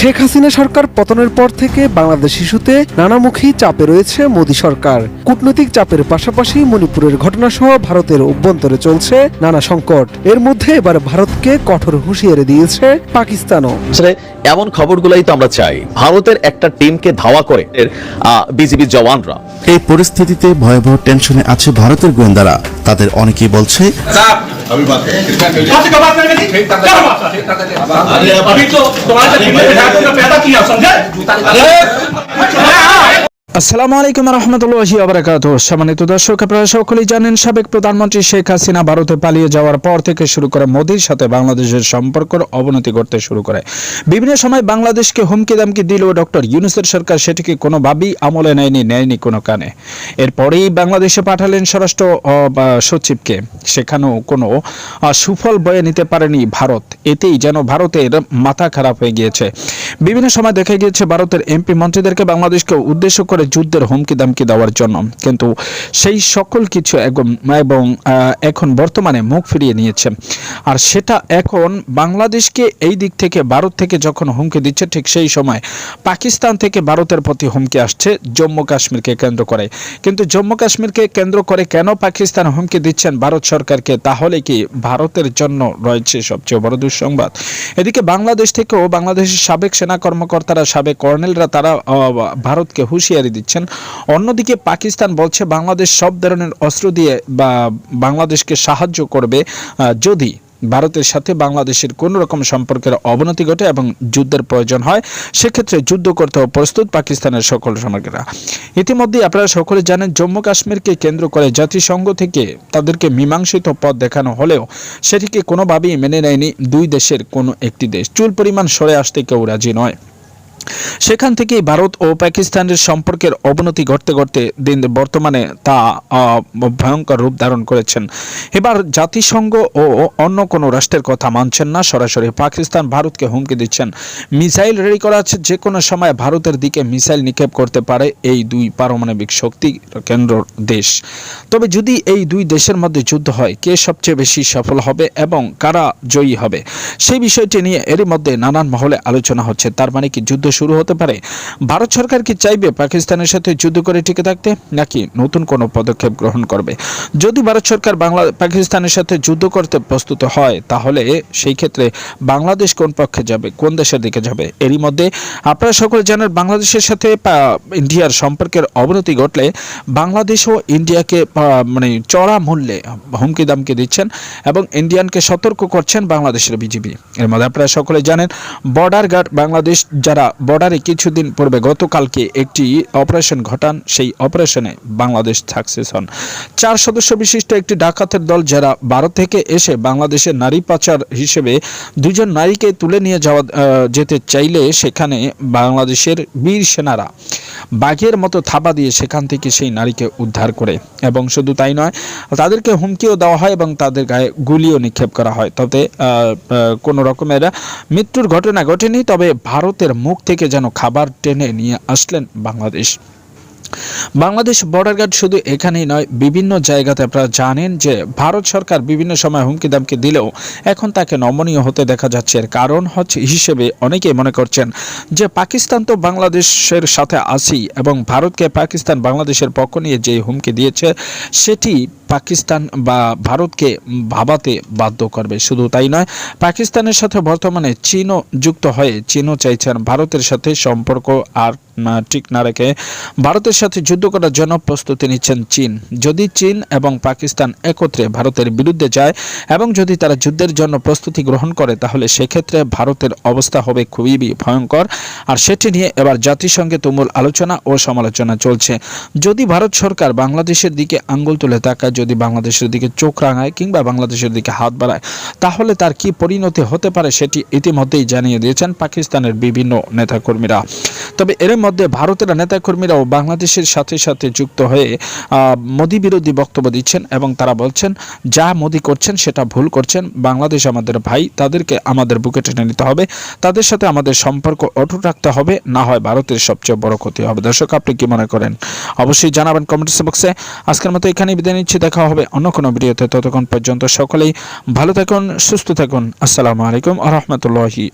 শেখ হাসিনা সরকার পতনের পর থেকে বাংলাদেশ ইস্যুতে নানামুখী চাপে রয়েছে মোদী সরকার। কূটনৈতিক চাপের পাশাপাশি মণিপুরের ঘটনাসহ ভারতের অভ্যন্তরে চলছে নানা সংকট। এর মধ্যে এবার ভারতকে কঠোর হুঁশিয়ারি দিয়েছে পাকিস্তানও। আসলে এমন খবরগুলাই তো আমরা চাই। ভারতের একটা টিমকে ধাওয়া করে বিজিবি জওয়ানরা। এই পরিস্থিতিতে ভয়াবহ টেনশনে আছে ভারতের গোয়েন্দারা। তাদের অনেকেই বলছে अभी আসসালামু আলাইকুম রহমতুল্লাহি আবরাকাত সম্মানিত দর্শক, আপনারা সকলেই জানেন, সাবেক প্রধানমন্ত্রী শেখ হাসিনা ভারতে পালিয়ে যাওয়ার পর থেকে শুরু করে মোদীর সাথে বাংলাদেশের সম্পর্কের অবনতি করতে শুরু করে। বিভিন্ন সময় বাংলাদেশকে হুমকি দামকি দিলেও ডক্টর ইউনুসের সরকার সেটিকে কোনোভাবেই আমলে নেয়নি নেয়নি কোনো কানে। এরপরেই বাংলাদেশে পাঠালেন স্বরাষ্ট্র সচিবকে। সেখানেও কোনো সুফল বয়ে নিতে পারেনি ভারত। এতেই যেন ভারতের মাথা খারাপ হয়ে গিয়েছে। বিভিন্ন সময় দেখা গিয়েছে, ভারতের এমপি মন্ত্রীদেরকে বাংলাদেশকে উদ্দেশ্য করে যুদ্ধের হুমকি দামকি দেওয়ার জন্য। কিন্তু সেই সকল কিছু এবং এখন বর্তমানে মুখ ফিরিয়ে নিয়েছে। আর সেটা এখন বাংলাদেশকে এই দিক থেকে, ভারত থেকে যখন হুমকি দিচ্ছে, ঠিক সেই সময় পাকিস্তান থেকে ভারতের প্রতি হুমকি আসছে, জম্মু কাশ্মীরকে কেন্দ্র করে। কিন্তু জম্মু কাশ্মীরকে কেন্দ্র করে কেন পাকিস্তান হুমকি দিচ্ছেন ভারত সরকারকে? তাহলে কি ভারতের জন্য রয়েছে সবচেয়ে বড় দুঃসংবাদ? এদিকে বাংলাদেশ থেকেও বাংলাদেশের সাবেক সেনা কর্মকর্তারা, সাবেক কর্নেলরা, তারা ভারতকে হুঁশিয়ারি দিচ্ছেন। অন্যদিকে পাকিস্তান বলছে, বাংলাদেশ সব ধরনের অস্ত্র দিয়ে বা বাংলাদেশকে সাহায্য করবে যদি ভারতের সাথে বাংলাদেশের কোন রকম সম্পর্কের অবনতি ঘটে এবং যুদ্ধের প্রয়োজন হয়, সেক্ষেত্রে যুদ্ধ করতেও প্রস্তুত পাকিস্তানের সকল সামগ্রীরা। ইতিমধ্যে আপনারা সকলে জানেন, জম্মু কাশ্মীরকে কেন্দ্র করে জাতিসংঘ থেকে তাদেরকে মীমাংসিত পথ দেখানো হলেও সেটিকে কোনোভাবেই মেনে নেয়নি দুই দেশের কোনো একটি দেশ। চুল পরিমাণ সরে আসতে কেউ রাজি নয়। সেখান থেকেই ভারত ও পাকিস্তানের সম্পর্কের অবনতি ঘটতে ঘটতে দিন বর্তমানে তা ভয়ঙ্কর রূপ ধারণ করেছেন। এবার জাতিসংঘ ও অন্য কোনো রাষ্ট্রের কথা মানছেন না। সরাসরি পাকিস্তান ভারতকে হুমকি দিচ্ছেন। মিসাইল রেডি করা আছে যে কোনো সময় ভারতের দিকে মিসাইল নিক্ষেপ করতে পারে এই দুই পারমাণবিক শক্তি কেন্দ্র দেশ। তবে যদি এই দুই দেশের মধ্যে যুদ্ধ হয়, কে সবচেয়ে বেশি সফল হবে এবং কারা জয়ী হবে, সেই বিষয়টি নিয়ে এরই মধ্যে নানান মহলে আলোচনা হচ্ছে। তার মানে কি যুদ্ধ শুরু হতে পারে। ভারত সরকার কি চাইবে পাকিস্তানের সাথে যুদ্ধ করে টিকে থাকতে, নাকি নতুন কোনো পদক্ষেপ গ্রহণ করবে? যদি ভারত সরকার বাংলা, পাকিস্তানের সাথে যুদ্ধ করতে প্রস্তুত হয়, তাহলে সেই ক্ষেত্রে বাংলাদেশ কোন পক্ষে যাবে, কোন দেশের দিকে যাবে? এরই মধ্যে আপনারা সকলে জানেন, বাংলাদেশের সাথে ইন্ডিয়ার সম্পর্কের অবনতি ঘটলে বাংলাদেশও ইন্ডিয়াকে মানে চড়া মূল্যে হুমকি দামকে দিচ্ছেন এবং ইন্ডিয়ানকে সতর্ক করছেন বাংলাদেশের বিজিবি। এর মধ্যে আপনারা সকলে জানেন, বর্ডার গার্ড বাংলাদেশ, যারা বর্ডারে কিছুদিন পূর্বে গতকালকে একটি অপারেশন ঘটান, সেই অপারেশনে বাংলাদেশ সাকসেস হন। চার সদস্য বিশিষ্ট একটি ডাকাতের দল যারা ভারত থেকে এসে বাংলাদেশের নারী পাচার হিসেবে দুজন নারীকে তুলে নিয়ে যাওয়া যেতে চাইলে সেখানে বাংলাদেশের বীর সেনারা বাঘের মতো থাবা দিয়ে সেখান থেকে সেই নারীকে উদ্ধার করে। এবং শুধু তাই নয়, তাদেরকে হুমকিও দেওয়া হয় এবং তাদের গায়ে গুলিও নিক্ষেপ করা হয়। তবে কোনো রকমের মৃত্যুর ঘটনা ঘটেনি, তবে ভারতের মুখ থেকে যেন খাবার টেনে নিয়ে আসলেন বাংলাদেশ। বাংলাদেশ বর্ডার গার্ড শুধু এখানেই নয়, বিভিন্ন জায়গাতে আপনারা জানেন যে ভারত সরকার বিভিন্ন সময় হুমকি দামকি দিলেও এখন তাকে নমনীয় হতে দেখা যাচ্ছে। এর কারণ হচ্ছে হিসেবে অনেকেই মনে করছেন যে পাকিস্তান তো বাংলাদেশের সাথে আসি এবং ভারতকে পাকিস্তান বাংলাদেশের পক্ষ নিয়ে যে হুমকি দিয়েছে, সেটি পাকিস্তান বা ভারতকে ভাবাতে বাধ্য করবে। শুধু তাই নয়, পাকিস্তানের সাথে বর্তমানে চীনও যুক্ত হয়ে চীনও চাইছেন ভারতের সাথে সম্পর্ক আর ঠিক না রেখে ভারতের সাথে যুদ্ধ করার জন্য প্রস্তুতি নিচ্ছেন চীন। যদি চীন এবং পাকিস্তান একত্রে ভারতের বিরুদ্ধে যায় এবং যদি তারা যুদ্ধের জন্য প্রস্তুতি গ্রহণ করে, তাহলে সেক্ষেত্রে ভারতের অবস্থা হবে খুবই ভয়ঙ্কর। আর সেটি নিয়ে এবার জাতিসংঘে তুমুল আলোচনা ও সমালোচনা চলছে। যদি ভারত সরকার বাংলাদেশের দিকে আঙ্গুল তুলে তাকায় যদি বাংলাদেশের দিকে চোখ রাঙায় কিংবা বাংলাদেশের দিকে হাত বাড়ায়, তাহলে তার কি পরিণতি হতে পারে সেটি ইতিমধ্যেই জানিয়ে দিয়েছেন পাকিস্তানের বিভিন্ন নেতাকর্মীরা। তবে এর মধ্যে ভারতের নেতাকর্মীরাও বাংলাদেশের সাথে সাথে যুক্ত হয়ে মোদী বিরোধী বক্তব্য দিচ্ছেন এবং তারা বলছেন, যা মোদী করছেন সেটা ভুল করছেন। বাংলাদেশ আমাদের ভাই, তাদেরকে আমাদের বুকে টেনে নিতে হবে। তাদের সাথে আমাদের সম্পর্ক অটুট রাখতে হবে। না হয় ভারতের সবচেয়ে বড় ক্ষতি হবে। দর্শক, আপনি কি মনে করেন? অবশ্যই জানাবেন কমেন্টস বক্সে। আজকের মতো এখানেই বিদায় নিচ্ছি। দেখা হবে অন্য কোনো ভিডিওতে। ততক্ষণ পর্যন্ত সকলেই ভালো থাকুন, সুস্থ থাকুন। আসসালামু আলাইকুম আ রহমতুল্লাহি